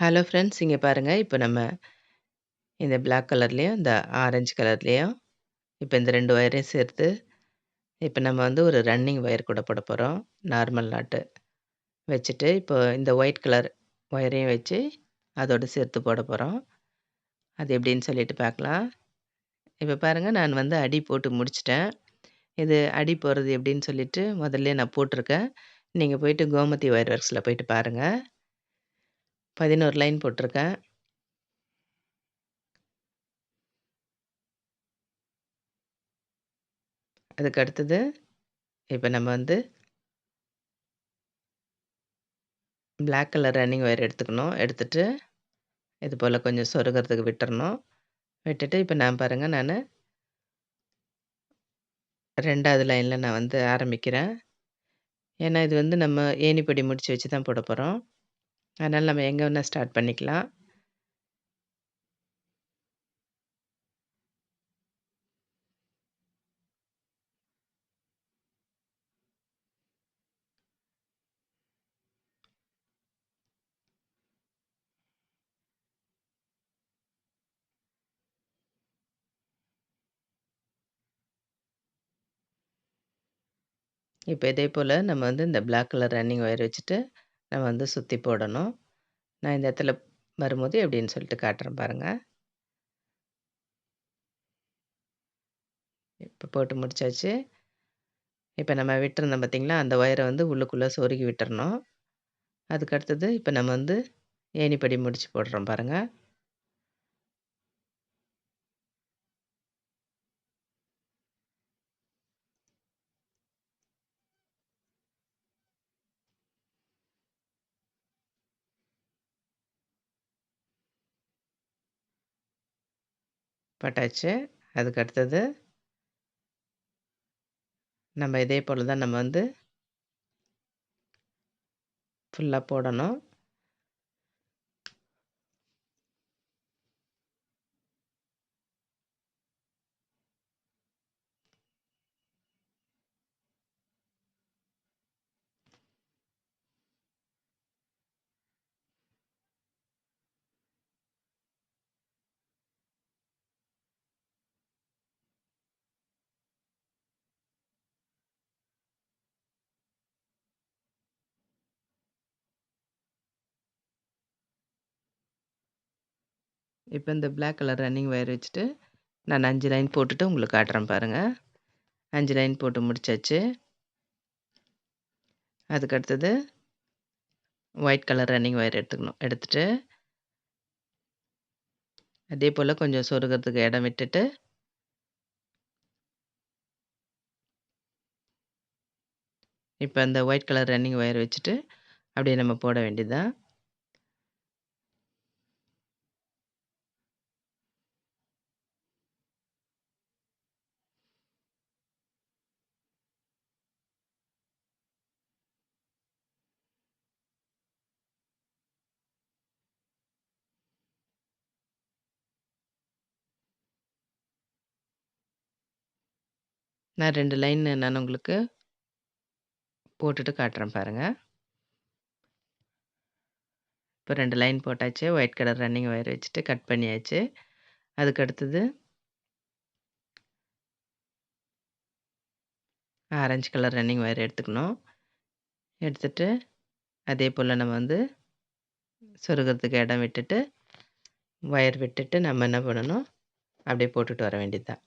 Hello friends இங்கே பாருங்கள் இப்போ நம்ம இந்த பிளாக் கலர்லேயும் இந்த ஆரஞ்சு கலர்லயும், இப்போ இந்த ரெண்டு ஒயரையும் சேர்த்து, இப்போ நம்ம வந்து ஒரு ரன்னிங் ஒயர் கூட போடப் போகிறோம் நார்மல் நாட்டு. வச்சுட்டு, இப்போ இந்த ஒயிட் கலர் ஒயரையும் வச்சு, அதோட சேர்த்து போட போகிறோம் அது எப்படின்னு சொல்லிட்டு பார்க்கலாம். இப்போ பாருங்கள் நான் வந்து அடி போட்டு முடிச்சிட்டேன் இது அடி போடுறது எப்படின்னு சொல்லிட்டு, முதல்ல நான் போட்டிருக்கேன். நீங்கள் போயிட்டு கோமதி ஒயர் ஒர்க்ஸில் போயிட்டு பாருங்கள் 11 லைன் போட்டிருக்கேன். அதுக்கு அடுத்தது இப்போ நம்ம வந்து பிளாக் கலர் ரன்னிங் ஒயர் எடுத்துக்கணும். எடுத்துட்டு இது போல் கொஞ்சம் சொருகிறதுக்கு விட்டுறணும். விட்டுட்டு இப்போ நான் பாருங்கள் நான் ரெண்டாவது லைனில் நான் வந்து ஆரம்பிக்கிறேன். ஏன்னா இது வந்து நம்ம ஏணிப்படி முடித்து வச்சு தான் போட போகிறோம் அதனால் நம்ம எங்கே வேணால் ஸ்டார்ட் பண்ணிக்கலாம். இப்போ இதே போல் நம்ம வந்து இந்த பிளாக் கலர் ரன்னிங் ஒயர் வச்சுட்டு நம்ம வந்து சுற்றி போடணும். நான் இந்த இடத்துல வரும்போது எப்படின்னு சொல்லிட்டு காட்டுறேன் பாருங்கள் இப்போ போட்டு முடிச்சாச்சு. இப்போ நம்ம விட்டுருந்தோம் பார்த்திங்களா அந்த ஒயரை வந்து உள்ளுக்குள்ளே சொருகி விட்டுறணும். அதுக்கு அடுத்தது இப்போ நம்ம வந்து ஏணிப்படி முடித்து போடுறோம் பாருங்கள் பட்டாச்சு. அதுக்கு அடுத்தது நம்ம இதே போல் தான் நம்ம வந்து ஃபுல்லாக போடணும். இப்போ இந்த பிளாக் கலர் ரன்னிங் ஒயர் வச்சுட்டு நான் அஞ்சு லைன் போட்டுட்டு உங்களுக்கு காட்டுறேன் பாருங்கள் அஞ்சு லைன் போட்டு முடிச்சாச்சு. அதுக்கு அடுத்தது ஒயிட் கலர் ரன்னிங் ஒயர் எடுத்துக்கணும். எடுத்துட்டு அதே போல் கொஞ்சம் சொருகிறதுக்கு இடம் விட்டுட்டு இப்போ அந்த ஒயிட் கலர் ரன்னிங் ஒயர் வச்சுட்டு அப்படியே நம்ம போட வேண்டியதுதான். நான் ரெண்டு லைன் நான் உங்களுக்கு போட்டுட்டு காட்டுறேன் பாருங்கள் இப்போ ரெண்டு லைன் போட்டாச்சு. ஒயிட் கலர் ரன்னிங் ஒயர் வச்சுட்டு கட் பண்ணியாச்சு. அதுக்கு அடுத்தது ஆரஞ்சு கலர் ரன்னிங் ஒயர் எடுத்துக்கணும். எடுத்துட்டு அதே போல் நம்ம வந்து சொருகிறதுக்கு இடம் விட்டுட்டு ஒயர் விட்டுட்டு நம்ம என்ன பண்ணணும்? அப்படியே போட்டுட்டு வர வேண்டியது தான்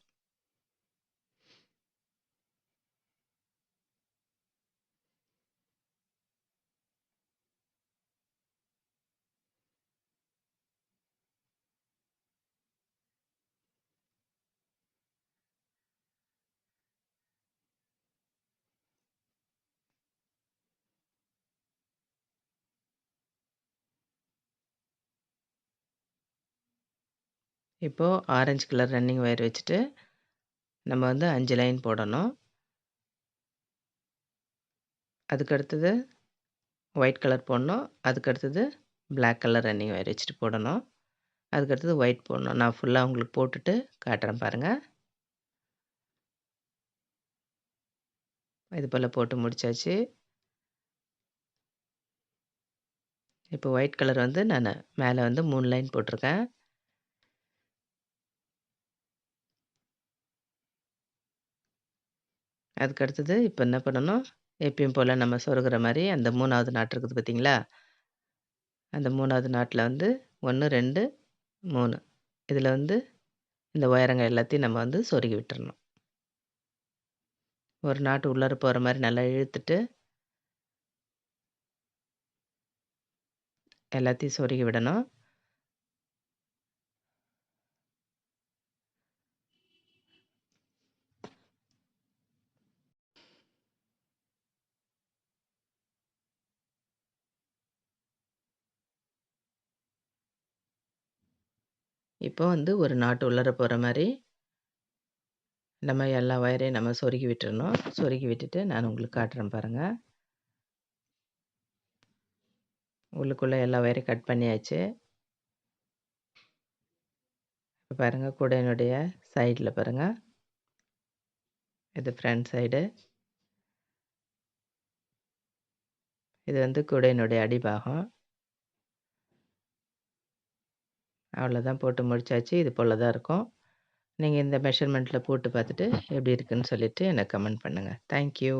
இப்போது ஆரஞ்சு கலர் ரன்னிங் ஒயர் வச்சுட்டு நம்ம வந்து அஞ்சு லைன் போடணும். அதுக்கடுத்தது ஒயிட் கலர் போடணும். அதுக்கடுத்தது பிளாக் கலர் ரன்னிங் ஒயர் வச்சுட்டு போடணும். அதுக்கடுத்தது ஒயிட் போடணும். நான் ஃபுல்லாக உங்களுக்கு போட்டுட்டு காட்டுறேன் பாருங்கள் இது போல் போட்டு முடிச்சாச்சு. இப்போ ஒயிட் கலர் வந்து நான் மேலே வந்து மூணு லைன் போட்டிருக்கேன். அதுக்கு அடுத்தது இப்போ என்ன பண்ணணும்? எப்பயும் போல் நம்ம சொருகிற மாதிரி அந்த மூணாவது நாட்டு இருக்குது பார்த்திங்களா அந்த மூணாவது நாட்டில் வந்து ஒன்று ரெண்டு மூணு. இதில் வந்து இந்த உயரங்கள் எல்லாத்தையும் நம்ம வந்து சொருகி விட்டுறணும். ஒரு நாட்டு உள்ளார போகிற மாதிரி நல்லா இழுத்துட்டு எல்லாத்தையும் சொருகி விடணும். இப்போ வந்து ஒரு நாட்டு உள்ளார போகிற மாதிரி நம்ம எல்லா ஒயரையும் நம்ம சொருகி விட்டுறணும். சொருகி விட்டுட்டு நான் உங்களுக்கு காட்டுறேன் பாருங்கள் உள்ளுக்குள்ளே எல்லா ஒயரையும் கட் பண்ணியாச்சு. இப்போ பாருங்கள் கூடையினுடைய சைடில் பாருங்கள் இது ஃப்ரண்ட் சைடு இது வந்து கூடையினுடைய அடிபாகம். அவ்வளோதான் போட்டு முடிச்சாச்சு. இது போல் தான் இருக்கும். நீங்கள் இந்த மெஷர்மெண்ட்டில் போட்டு பார்த்துட்டு எப்படி இருக்குன்னு சொல்லிவிட்டு எனக்கு கமெண்ட் பண்ணுங்கள் தேங்க்யூ